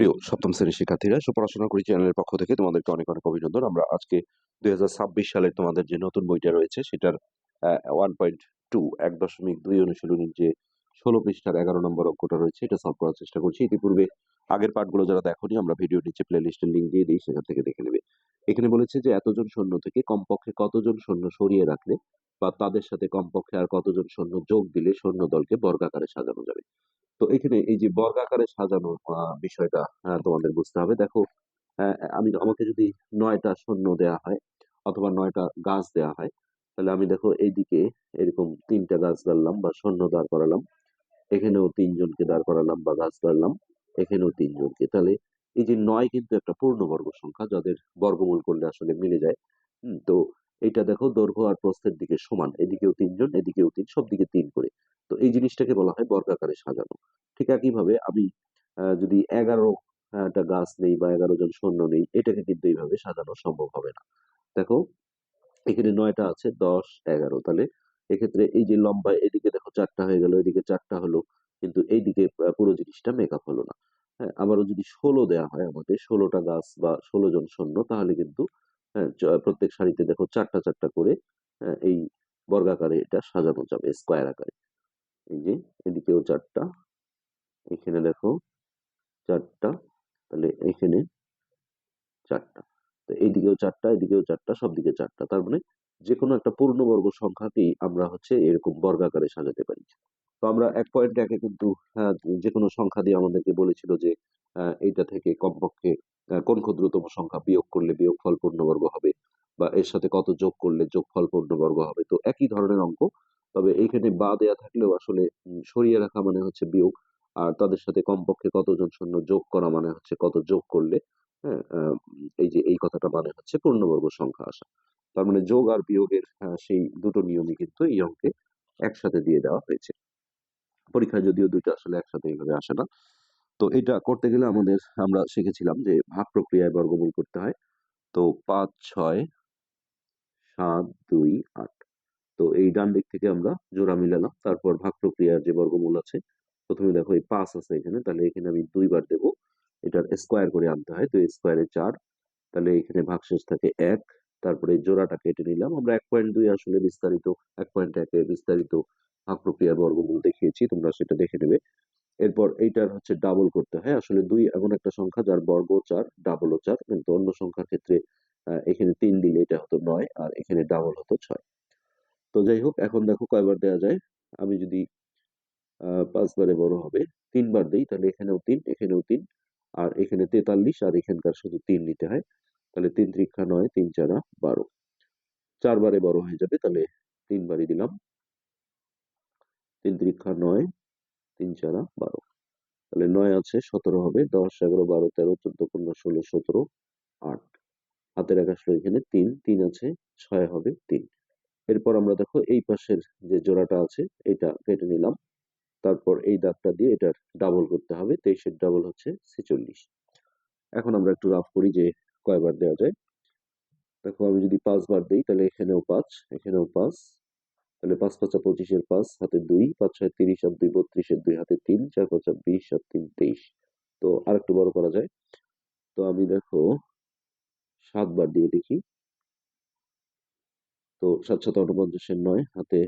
প্রিয় সপ্তম শ্রেণির শিক্ষার্থীরা, সুপড়াশোনা করি চ্যানেলের পক্ষ থেকে তোমাদেরকে অনেক অনেক অভিনন্দন। আমরা আজকে দুই হাজার ছাব্বিশ সালের তোমাদের যে নতুন বইটা রয়েছে, সেটার ওয়ান পয়েন্ট টু এক দশমিক দুই অনুশীলনীর যে ষোলো পৃষ্ঠার এগারো নম্বর অঙ্কটা রয়েছে, এটা সলভ করার চেষ্টা করছি। ইতিপূর্বে আগের পার্টগুলো যারা দেখোনি, আমরা ভিডিও নিচে প্লে লিস্টের লিঙ্ক দিয়ে দিই, সেখান থেকে দেখে নেবে। এখানে বলেছে যে, এতজন সৈন্য থেকে কমপক্ষে কতজন সৈন্য সরিয়ে রাখলে বা তাদের সাথে কমপক্ষে আর কতজন সৈন্য যোগ দিলে সৈন্য দলকে বর্গাকারে সাজানো যাবে? তো এখানে এই যে বর্গাকারে সাজানো বিষয়টা তোমাদের বুঝতে হবে। দেখো আমি আমাকে যদি নয়টা সৈন্য দেয়া হয় অথবা নয়টা গাছ দেয়া হয়, তাহলে আমি দেখো এইদিকে এরকম তিনটা গাছ গাড়লাম বা সৈন্য দাঁড় করালাম। এখানেও তিনজনকে দাঁড় করালাম বা গাছ গাড়লাম এখানেও তিনজনকে। তাহলে এই যে নয় কিন্তু একটা পূর্ণবর্গ সংখ্যা, যাদের বর্গমূল করলে আসলে মিলে যায়। তো এটা দেখো দৈর্ঘ্য আর প্রস্থের দিকে সমান। এদিকেও তিনজন, এদিকেও তিন, সব দিকে তিন করে। তো এই জিনিসটাকে বলা হয় বর্গাকারে সাজানো। ঠিক একইভাবে আমি যদি এগারো টা গাছ নেই বা এগারো জন সৈন্য নেই, এটাকে কিন্তু এইভাবে সাজানো সম্ভব হবে না। দেখো, এখানে নয়টা আছে, দশ, এগারো। তাহলে এক্ষেত্রে এই যে লম্বা, এদিকে দেখো চারটা হয়ে গেল, এদিকে চারটা হলো, কিন্তু এইদিকে পুরো জিনিসটা মেকআপ হলো না। হ্যাঁ আবারও যদি ষোলো দেওয়া হয় আমাকে, ষোলোটা গাছ বা ষোলো জন সৈন্য, তাহলে কিন্তু প্রত্যেক সারিতে দেখো চারটা চারটা করে আহ, এই বর্গাকারে এটা সাজানো যাবে স্কোয়ার আকারে। এই যে এদিকেও চারটা এখানে দেখো চারটা তাহলে এখানে চারটা। তো এইদিকেও চারটা এদিকেও চারটা সব দিকে চারটা তার মানে যে কোনো একটা পূর্ণবর্গ সংখ্যাকেই আমরা হচ্ছে এরকম বর্গাকারে সাজাতে পারি। তো আমরা এক পয়েন্ট একে কিন্তু হ্যাঁ, যে কোনো সংখ্যা দিয়ে আমাদেরকে বলেছিল যে এইটা থেকে কমপক্ষে কোন ক্ষুদ্রতম সংখ্যা বিয়োগ করলে বিয়োগফল পূর্ণবর্গ হবে বা এর সাথে কত যোগ করলে যোগ যোগফল পূর্ণবর্গ হবে। তো একই ধরনের অঙ্ক। তবে এইখানে বা দেয়া থাকলেও আসলে সরিয়ে রাখা মানে হচ্ছে বিয়োগ। আর তাদের সাথে কমপক্ষে কতজন শূন্য যোগ করা মানে হচ্ছে কত যোগ করলে হ্যাঁ এই যে এই কথাটা মানে হচ্ছে পূর্ণবর্গ সংখ্যা আসা। তার মানে যোগ আর বিয়োগের আহ, সেই দুটো নিয়মই কিন্তু এই অঙ্কে একসাথে দিয়ে দেওয়া হয়েছে। পরীক্ষায় যদিও দুইটা আসলে একসাথে এইভাবে আসে না। তো এটা করতে গেলে আমাদের, আমরা শিখেছিলাম যে ভাগ প্রক্রিয়ায় বর্গমূল করতে হয়। তো পাঁচ, ছয়, সাত, দুই, আট। তো এই ডান দিক থেকে আমরা জোড়া মিলালাম। তারপর ভাগ প্রক্রিয়ার যে বর্গমূল আছে, প্রথমে দেখো এই পাঁচ আছে এখানে, তাহলে এখানে আমি দুইবার দেব। এটার স্কোয়ার করে আনতে হয়, তো স্কোয়ারে চার। তাহলে এখানে ভাগশেষ থাকে এক। তারপরে জোড়াটা কেটে নিলাম। আমরা এক পয়েন্ট দুই আসলে বিস্তারিত, এক পয়েন্ট একে বিস্তারিত ভাগ প্রক্রিয়ার বর্গমূল দেখিয়েছি, তোমরা সেটা দেখে নেবে। এরপর এইটার হচ্ছে ডাবল করতে হয়। আসলে দুই এমন একটা সংখ্যা যার বর্গ চার ডাবলও চার। কিন্তু অন্য সংখ্যার ক্ষেত্রে এখানে তিন দিলে এটা হতো নয় আর এখানে ডাবল হতো ছয়। তো যাই হোক, এখন দেখো কয়বার দেওয়া যায়। আমি যদি পাঁচবারে বড় হবে, তিনবার দিই, তাহলে এখানেও তিন এখানেও তিন, আর এখানে তেতাল্লিশ, আর এখানকার শুধু তিন নিতে হয়। তাহলে তিন ত্রিক্ষা নয়, তিন চারা বারো। চারবারে বড় হয়ে যাবে, তাহলে তিনবারই দিলাম। তিন ত্রিক্ষা নয়, তিন চারা বারো। তাহলে নয় আছে, সতেরো হবে, দশ, এগারো, বারো, তেরো, চোদ্দ, পনেরো, ষোলো, সতেরো, আট। হাতের এক আসলো এখানে তিন তিন আছে, ছয় হবে তিন। এরপর আমরা দেখো এই পাশের যে জোড়াটা আছে, এটা কেটে নিলাম। তারপর এই দাগটা দিয়ে এটার ডাবল করতে হবে, তেইশের ডাবল হচ্ছে ছেচল্লিশ। এখন আমরা একটু রাফ করি যে কয়বার দেওয়া যায়। দেখো আমি যদি পাঁচবার দিই, তাহলে এখানেও পাঁচ এখানেও পাঁচ তাহলে পাঁচ পাঁচা পঁচিশের পাঁচ, হাতে দুই, পাঁচ ছয় তিরিশ, আর দুই বত্রিশের দুই, হাতে তিন, চার পাঁচা বিশ, আর তিন তেইশ। তো আর একটু বড় করা যায়। তো আমি দেখো সাতবার দিয়ে দেখি। তো সাত শত উনপঞ্চাশের নয়, হাতে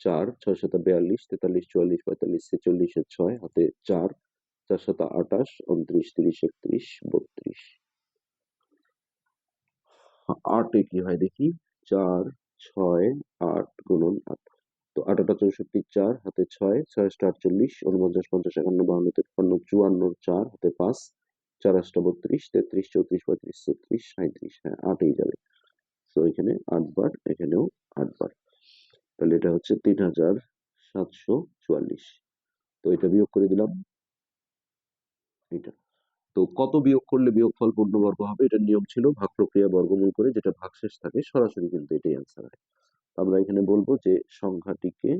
চার, ছয় শত বিয়াল্লিশ, তেতাল্লিশ, চুয়াল্লিশ, পঁয়তাল্লিশ ছেচল্লিশের ছয়, হাতে চার চার শত আঠাশ উনত্রিশ, তিরিশ, একত্রিশ, বত্রিশ। আটে কি হয় দেখি? চার ছয় আট গুণন আট। তো আটাটা চৌষট্টি চার হাতে ছয় ছয় আটটা আটচল্লিশ, উনপঞ্চাশ, পঞ্চাশ, একান্ন, বাহান্ন তেপ্পান্ন চুয়ান্ন, চার হাতে পাঁচ, চার আটটা বত্রিশ, তেত্রিশ, চৌত্রিশ, পঁয়ত্রিশ, ছত্রিশ সাঁত্রিশ হ্যাঁ আটেই যাবে। তো এখানে আটবার, এখানেও আটবার। তাহলে এটা হচ্ছে তিন হাজার সাতশো চুয়াল্লিশ। তো এটা বিয়োগ করে দিলাম। এটা তো কত বিয়োগ করলে বিয়োগফল পূর্ণবর্গ হবে এটার নিয়ম ছিল ভাগ প্রক্রিয়া বর্গমূল করে যেটা ভাগশেষ থাকে সরাসরি কিন্তু এটাই অ্যান্সার হয়। আমরা এখানে বলব যে সংখ্যাটিকে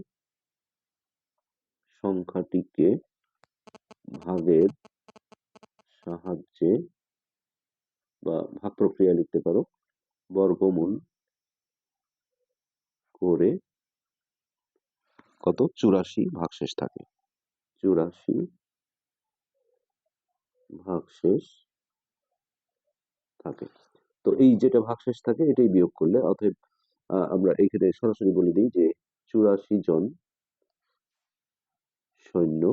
সংখ্যাটিকে ভাগের সাহায্যে বা ভাগ প্রক্রিয়া লিখতে পারো, বর্গমূল করে কত? চুরাশি ভাগশেষ থাকে। চুরাশি ভাগশেষ থাকে। তো এই যেটা ভাগশেষ থাকে, এটাই বিয়োগ করলে, অতএব আমরা এখানে সরাসরি বলে দিই যে চুরাশি জন সৈন্য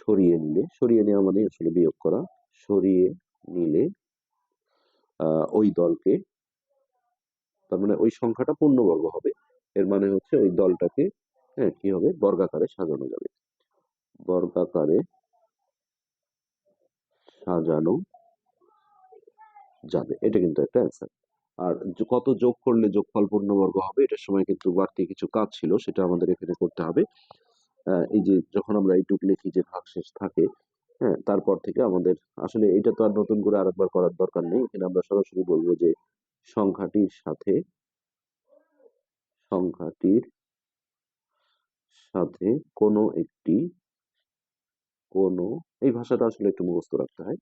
সরিয়ে নিলে, সরিয়ে নেওয়া মানে আসলে বিয়োগ করা, সরিয়ে নিলে ওই দলকে, তার মানে ওই সংখ্যাটা পূর্ণবর্গ হবে। এর মানে হচ্ছে ওই দলটাকে হ্যাঁ কি হবে? বর্গাকারে সাজানো যাবে। বর্গাকারে সাজানো যাবে। এটা কিন্তু একটা অ্যান্সার আর কত যোগ করলে যোগফল পূর্ণবর্গ হবে, এটার সময় কিন্তু বাড়তি কিছু কাজ ছিল, সেটা আমাদের এখানে করতে হবে। এই যে যখন আমরা এইটুক লিখি যে ভাগশেষ থাকে হ্যাঁ তারপর থেকে আমাদের, আসলে এটা তো আর নতুন করে আরেকবার করার দরকার নেই। এখানে আমরা সরাসরি বলব যে সংখ্যাটির সাথে সংখ্যাটির সাথে কোনো একটি কোনো, এই ভাষাটা আসলে একটু মুখস্থ রাখতে হয়।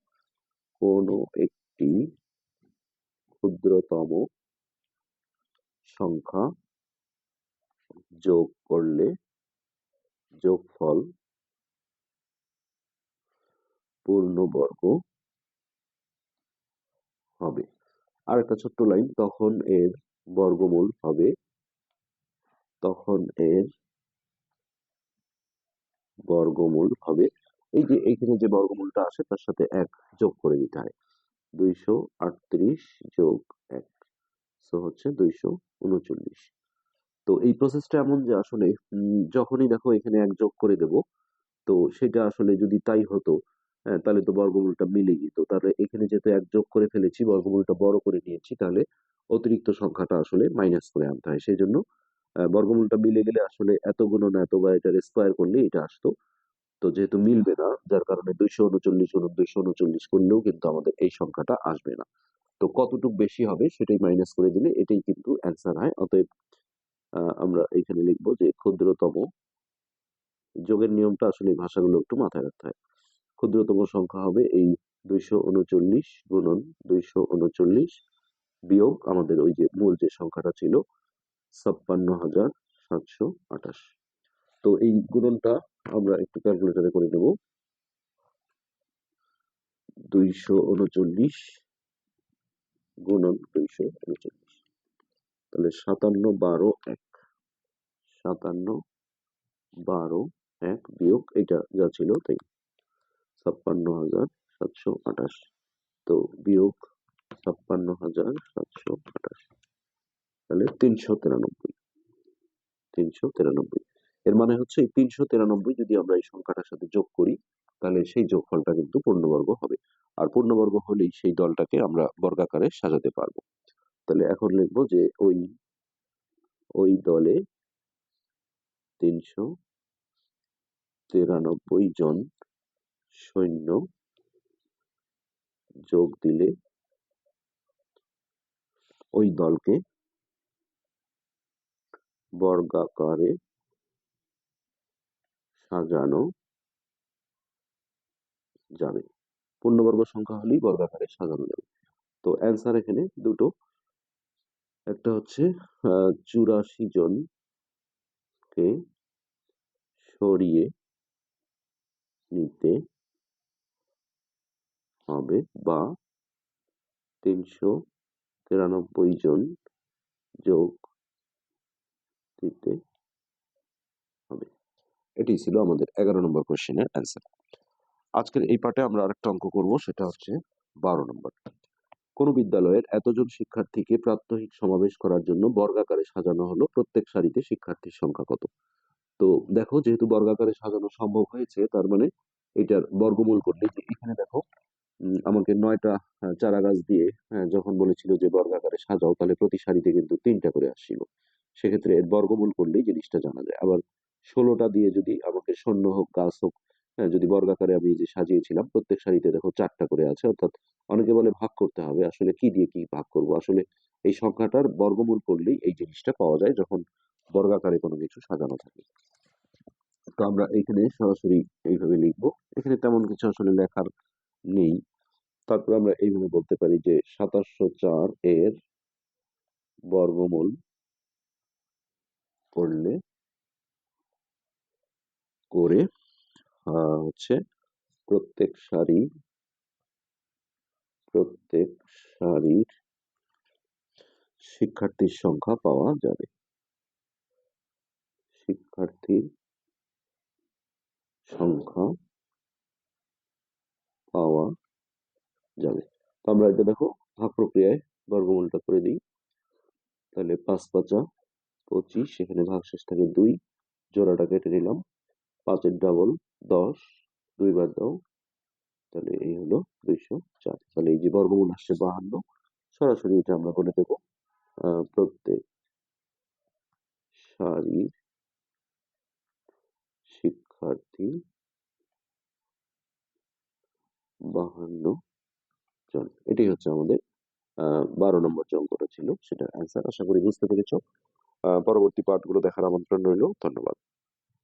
কোনো একটি ক্ষুদ্রতম সংখ্যা যোগ করলে যোগফল পূর্ণবর্গ হবে। আর একটা ছোট্ট লাইন, তখন এর বর্গমূল হবে, তখন এর বর্গমূল হবে এই যে এইখানে যে বর্গমূলটা আসে তার সাথে এক যোগ করে দিতে হয়। দুইশো আটত্রিশ যোগ এক সো হচ্ছে দুইশো উনচল্লিশ। তো এই প্রসেসটা এমন যে আসলে যখনই দেখো এখানে এক যোগ করে দেব তো সেটা আসলে যদি তাই হতো হ্যাঁ, তাহলে তো বর্গমূলটা মিলে যেত। তাহলে এখানে যেহেতু এক যোগ করে ফেলেছি বর্গমূলটা বড় করে নিয়েছি তাহলে অতিরিক্ত সংখ্যাটা আসলে মাইনাস করে আনতে হয়। সেই জন্য বর্গমূলটা মিলে গেলে আসলে এত গুণন এত বা এটার স্কোয়ার করলে এটা আসতো তো যেহেতু মিলবে না, যার কারণে দুইশো উনচল্লিশ গুণন দুইশো উনচল্লিশ করলেও কিন্তু আমাদের এই সংখ্যাটা আসবে না। তো কতটুক বেশি হবে সেটাই মাইনাস করে দিলে এটাই কিন্তু অ্যান্সার হয়। অতএব আমরা এখানে লিখব যে ক্ষুদ্রতম যোগের নিয়মটা আসলে ভাষাগুলো একটু মাথায় রাখতে হয়। ক্ষুদ্রতম সংখ্যা হবে এই দুইশো উনচল্লিশ গুণন দুইশো উনচল্লিশ বিয়োগ আমাদের ওই যে মূল যে সংখ্যাটা ছিল, ছাপ্পান্ন হাজার সাতশো আঠাশ। তো এই গুণনটা আমরা একটু ক্যালকুলেটরে করে নেব। দুইশো উনচল্লিশ গুণন দুইশো উনচল্লিশ। তাহলে সাতান্ন বারো এক। সাতান্ন বারো এক বিয়োগ এটা যা ছিল তাই ছাপ্পান্ন হাজার সাতশো আঠাশ। তো বিয়োগ ছাপ্পান্ন হাজার সাতশো আঠাশ। তাহলে তিনশো তিরানব্বই। তিনশো তিরানব্বই। এর মানে হচ্ছে এই তিনশো তিরানব্বই যদি আমরা এই সংখ্যাটার সাথে যোগ করি, তাহলে সেই যোগফলটা কিন্তু পূর্ণবর্গ হবে। আর পূর্ণবর্গ হলেই সেই দলটাকে আমরা বর্গাকারে সাজাতে পারব। তাহলে এখন লিখব যে ওই ওই দলে তিনশো তিরানব্বই জন সৈন্য যোগ দিলে ওই দলকে বর্গাকারে সাজানো যাবে। পূর্ণবর্গ সংখ্যা হলেই বর্গাকারে সাজানো যাবে। তো অ্যান্সার এখানে দুটো। একটা হচ্ছে চুরাশি জনকে সরিয়ে নিতে হবে বা তিনশো তিরানব্বই জন যোগ দিতে এটি ছিল আমাদের এগারো নম্বর কোশ্চেনের অ্যান্সার আজকের এই পার্টে আমরা আরেকটা অঙ্ক করব সেটা হচ্ছে বারো নম্বর। কোন বিদ্যালয়ের এতজন শিক্ষার্থীকে প্রাত্যহিক সমাবেশ করার জন্য বর্গাকারে সাজানো হলো প্রত্যেক সারিতে শিক্ষার্থীর সংখ্যা কত? তো দেখো যেহেতু বর্গাকারে সাজানো সম্ভব হয়েছে তার মানে এটার বর্গমূল করলে যে এখানে দেখো আমাকে নয়টা চারা গাছ দিয়ে হ্যাঁ, যখন বলেছিল যে বর্গাকারে সাজাও তাহলে প্রতি সারিতে কিন্তু তিনটা করে আসছিল। সেক্ষেত্রে এর বর্গমূল করলেই জিনিসটা জানা যায়। আবার ষোলোটা দিয়ে যদি আমাকে শূন্য হোক, গাছ হোক যদি বর্গাকারে আমি যে সাজিয়েছিলাম, প্রত্যেক সারিতে দেখো চারটা করে আছে, অর্থাৎ অনেকে বলে ভাগ করতে হবে, আসলে কি দিয়ে কি ভাগ করব? আসলে এই সংখ্যাটার বর্গমূল করলেই এই জিনিসটা পাওয়া যায় যখন বর্গাকারে কোনো কিছু সাজানো থাকে। তো আমরা এখানে সরাসরি এইভাবে লিখব। এখানে তেমন কিছু আসলে লেখার নেই। তারপর আমরা এইভাবে বলতে পারি যে সাতাশশো চার এর বর্গমূল করলে করে হচ্ছে প্রত্যেক সারি, প্রত্যেক সারির শিক্ষার্থীর সংখ্যা পাওয়া যাবে। শিক্ষার্থীর সংখ্যা পাওয়া যাবে। তো আমরা এটা দেখো ভাগ প্রক্রিয়ায় বর্গমূলটা করে দিই। তাহলে পাঁচ পাঁচা পঁচিশ সেখানে ভাগশেষ থাকে দুই জোড়াটা কেটে নিলাম। পাঁচের ডাবল দশ দুইবার দাও, তাহলে এই হলো দুইশো চার। তাহলে এই যে বর্গমূল আসছে বাহান্ন, সরাসরি এটা আমরা বলে দেবো প্রত্যেক সারির শিক্ষার্থী বাহান্ন জন। এটাই হচ্ছে আমাদের বারো নম্বর যে অঙ্কটা ছিল সেটা অ্যান্সার আশা করি বুঝতে পেরেছ। পরবর্তী পার্টগুলো দেখার আমন্ত্রণ রইল। ধন্যবাদ।